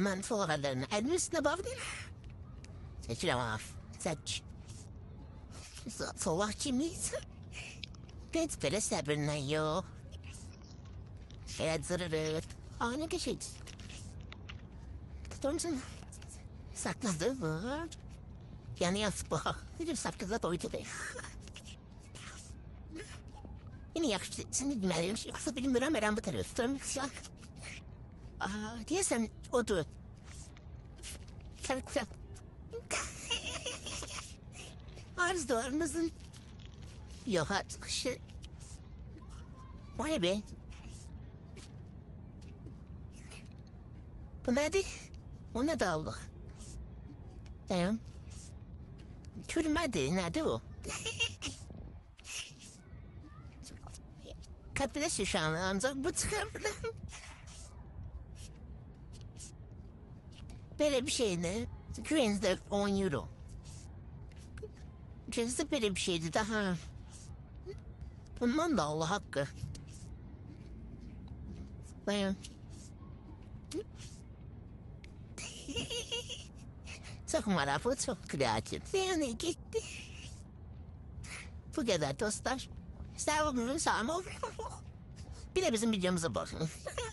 من فوق المس نبافدين سجل معاف سج فوق كميس بنت بلا سابرنا يو Hayat zararı. Aynı geçit. Thompson. Sakladı mı? Yani yaspa. Bir sakladı doydu be. Yine yakıştı. Seni bilmediğim şey yoksa benim müren veren bu tarafım. Aa, diyesem odur. Sen sen. Arz duvarınızın. Yok artık şey. Vay be. Bu neydi? O ne dağıldı? Tamam. Çürümedi. Nerede o? Kapıda şişanlı ancak bu çıkardı. Böyle bir şey ne? Güvenizde 10 euro. Cezde böyle bir şeydi daha. Bundan da Allah hakkı. Dayan. Çok marafı, çok kreatif. Yani gitti. Bu kadar dostlar. Sağ olun, sağ olun. Bir de bizim videomuza bakın.